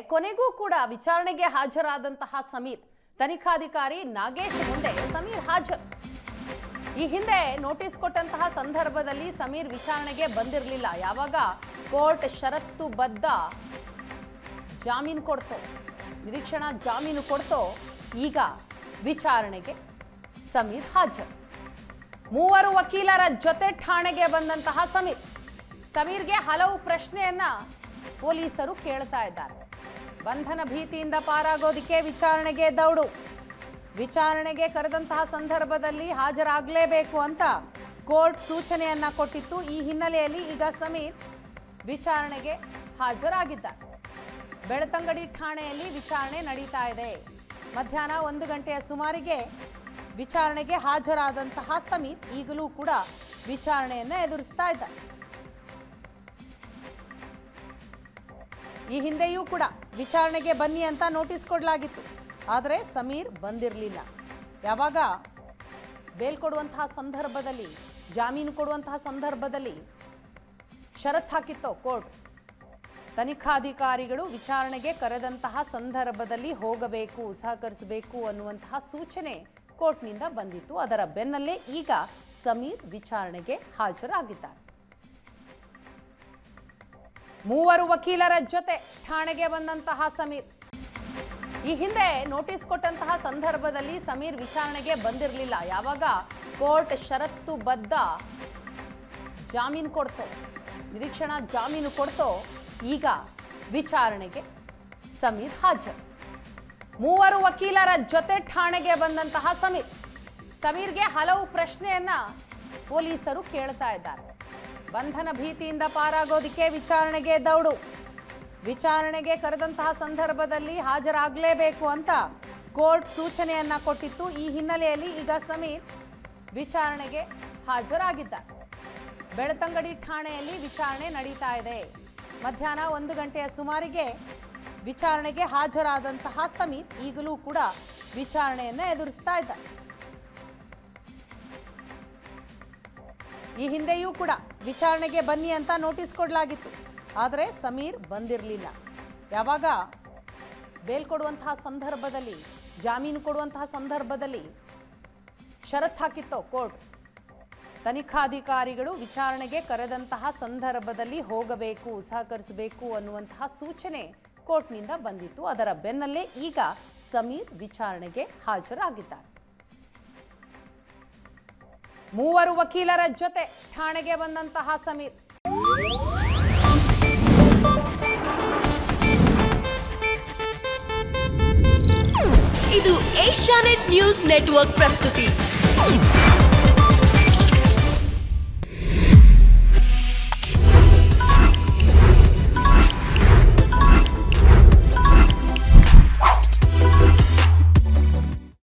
ಕೊನೆಗೂ ಕೂಡ ವಿಚಾರಣೆಗೆ ಹಾಜರಾದಂತಹ ಸಮೀರ್. ತನಿಖಾಧಿಕಾರಿ ನಾಗೇಶ್ ಮುಂದೆ ಸಮೀರ್ ಹಾಜರು. ಈ ಹಿಂದೆ ನೋಟಿಸ್ ಕೊಟ್ಟಂತಹ ಸಂದರ್ಭದಲ್ಲಿ ಸಮೀರ್ ವಿಚಾರಣೆಗೆ ಬಂದಿರಲಿಲ್ಲ. ಯಾವಾಗ ಕೋರ್ಟ್ ಷರತ್ತು ಬದ್ಧ ಜಾಮೀನು ಕೊಡ್ತೋ, ನಿರೀಕ್ಷಣಾ ಜಾಮೀನು ಕೊಡ್ತೋ, ಈಗ ವಿಚಾರಣೆಗೆ ಸಮೀರ್ ಹಾಜರು. ಮೂವರು ವಕೀಲರ ಜೊತೆ ಠಾಣೆಗೆ ಬಂದಂತಹ ಸಮೀರ್. ಸಮೀರ್ಗೆ ಹಲವು ಪ್ರಶ್ನೆಯನ್ನ ಪೊಲೀಸರು ಕೇಳ್ತಾ ಇದ್ದಾರೆ. ಬಂಧನ ಭೀತಿಯಿಂದ ಪಾರಾಗೋದಿಕ್ಕೆ ವಿಚಾರಣೆಗೆ ದೌಡು. ವಿಚಾರಣೆಗೆ ಕರೆದಂತಹ ಸಂದರ್ಭದಲ್ಲಿ ಹಾಜರಾಗಲೇಬೇಕು ಅಂತ ಕೋರ್ಟ್ ಸೂಚನೆಯನ್ನ ಕೊಟ್ಟಿತ್ತು. ಈ ಹಿನ್ನೆಲೆಯಲ್ಲಿ ಈಗ ಸಮೀರ್ ವಿಚಾರಣೆಗೆ ಹಾಜರಾಗಿದ್ದ ಬೆಳತಂಗಡಿ ಠಾಣೆಯಲ್ಲಿ ವಿಚಾರಣೆ ನಡೀತಾ ಇದೆ. ಮಧ್ಯಾಹ್ನ ಒಂದು ಗಂಟೆಯ ಸುಮಾರಿಗೆ ವಿಚಾರಣೆಗೆ ಹಾಜರಾದಂತಹ ಸಮೀರ್ ಈಗಲೂ ಕೂಡ ವಿಚಾರಣೆಯನ್ನು ಎದುರಿಸ್ತಾ ಇದ್ದಾರೆ. ಈ ಹಿಂದೆಯೂ ಕೂಡ ವಿಚಾರಣೆಗೆ ಬನ್ನಿ ಅಂತ ನೋಟಿಸ್ ಕೊಡಲಾಗಿತ್ತು. ಆದರೆ ಸಮೀರ್ ಬಂದಿರಲಿಲ್ಲ. ಯಾವಾಗ ಬೇಲ್ ಕೊಡುವಂತಹ ಸಂದರ್ಭದಲ್ಲಿ, ಜಾಮೀನು ಕೊಡುವಂತಹ ಸಂದರ್ಭದಲ್ಲಿ ಷರತ್ ಹಾಕಿತ್ತೋ ಕೋರ್ಟ್, ತನಿಖಾಧಿಕಾರಿಗಳು ವಿಚಾರಣೆಗೆ ಕರೆದಂತಹ ಸಂದರ್ಭದಲ್ಲಿ ಹೋಗಬೇಕು, ಸಹಕರಿಸಬೇಕು ಅನ್ನುವಂತಹ ಸೂಚನೆ ಕೋರ್ಟ್ನಿಂದ ಬಂದಿತ್ತು. ಅದರ ಬೆನ್ನಲ್ಲೇ ಈಗ ಸಮೀರ್ ವಿಚಾರಣೆಗೆ ಹಾಜರಾಗಿದ್ದಾರೆ. ಮೂವರು ವಕೀಲರ ಜೊತೆ ಠಾಣೆಗೆ ಬಂದಂತಹ ಸಮೀರ್. ಈ ಹಿಂದೆ ನೋಟಿಸ್ ಕೊಟ್ಟಂತಹ ಸಂದರ್ಭದಲ್ಲಿ ಸಮೀರ್ ವಿಚಾರಣೆಗೆ ಬಂದಿರಲಿಲ್ಲ. ಯಾವಾಗ ಕೋರ್ಟ್ ಷರತ್ತು ಬದ್ಧ ಜಾಮೀನು ಕೊಡ್ತೋ, ನಿರೀಕ್ಷಣಾ ಜಾಮೀನು ಕೊಡ್ತೋ, ಈಗ ವಿಚಾರಣೆಗೆ ಸಮೀರ್ ಹಾಜರು. ಮೂವರು ವಕೀಲರ ಜೊತೆ ಠಾಣೆಗೆ ಬಂದಂತಹ ಸಮೀರ್. ಸಮೀರ್ಗೆ ಹಲವು ಪ್ರಶ್ನೆಯನ್ನ ಪೊಲೀಸರು ಕೇಳ್ತಾ ಇದ್ದಾರೆ. ಬಂಧನ ಭೀತಿಯಿಂದ ಪಾರಾಗೋದಿಕ್ಕೆ ವಿಚಾರಣೆಗೆ ದೌಡು. ವಿಚಾರಣೆಗೆ ಕರೆದಂತಹ ಸಂದರ್ಭದಲ್ಲಿ ಹಾಜರಾಗಲೇಬೇಕು ಅಂತ ಕೋರ್ಟ್ ಸೂಚನೆಯನ್ನ ಕೊಟ್ಟಿತ್ತು. ಈ ಹಿನ್ನೆಲೆಯಲ್ಲಿ ಈಗ ಸಮೀರ್ ವಿಚಾರಣೆಗೆ ಹಾಜರಾಗಿದ್ದ ಬೆಳತಂಗಡಿ ಠಾಣೆಯಲ್ಲಿ ವಿಚಾರಣೆ ನಡೀತಾ ಇದೆ. ಮಧ್ಯಾಹ್ನ ಒಂದು ಗಂಟೆಯ ಸುಮಾರಿಗೆ ವಿಚಾರಣೆಗೆ ಹಾಜರಾದಂತಹ ಸಮೀರ್ ಈಗಲೂ ಕೂಡ ವಿಚಾರಣೆಯನ್ನು ಎದುರಿಸ್ತಾ ಇದ್ದಾರೆ. ಈ ಹಿಂದೆಯೂ ಕೂಡ ವಿಚಾರಣೆಗೆ ಬನ್ನಿ ಅಂತ ನೋಟಿಸ್ ಕೊಡಲಾಗಿತ್ತು. ಆದರೆ ಸಮೀರ್ ಬಂದಿರಲಿಲ್ಲ. ಯಾವಾಗ? ಬೇಲ್ ಕೊಡುವಂತಹ ಸಂದರ್ಭದಲ್ಲಿ, ಜಾಮೀನು ಕೊಡುವಂತಹ ಸಂದರ್ಭದಲ್ಲಿ ಷರತ್ ಹಾಕಿತ್ತೋ ಕೋರ್ಟ್. ತನಿಖಾಧಿಕಾರಿಗಳು ವಿಚಾರಣೆಗೆ ಕರೆದಂತಹ ಸಂದರ್ಭದಲ್ಲಿ ಹೋಗಬೇಕು, ಸಹಕರಿಸಬೇಕು ಅನ್ನುವಂತಹ ಸೂಚನೆ ಕೋರ್ಟ್ನಿಂದ ಬಂದಿತ್ತು. ಅದರ ಬೆನ್ನಲ್ಲೇ ಈಗ ಸಮೀರ್ ವಿಚಾರಣೆಗೆ ಹಾಜರಾಗಿದ್ದಾರೆ. ಮೂವರು ವಕೀಲರ ಜೊತೆ ಠಾಣೆಗೆ ಬಂದಂತಹ ಸಮೀರ್. ಇದು ಏಷ್ಯಾನೆಟ್ ನ್ಯೂಸ್ ನೆಟ್ವರ್ಕ್ ಪ್ರಸ್ತುತಿ.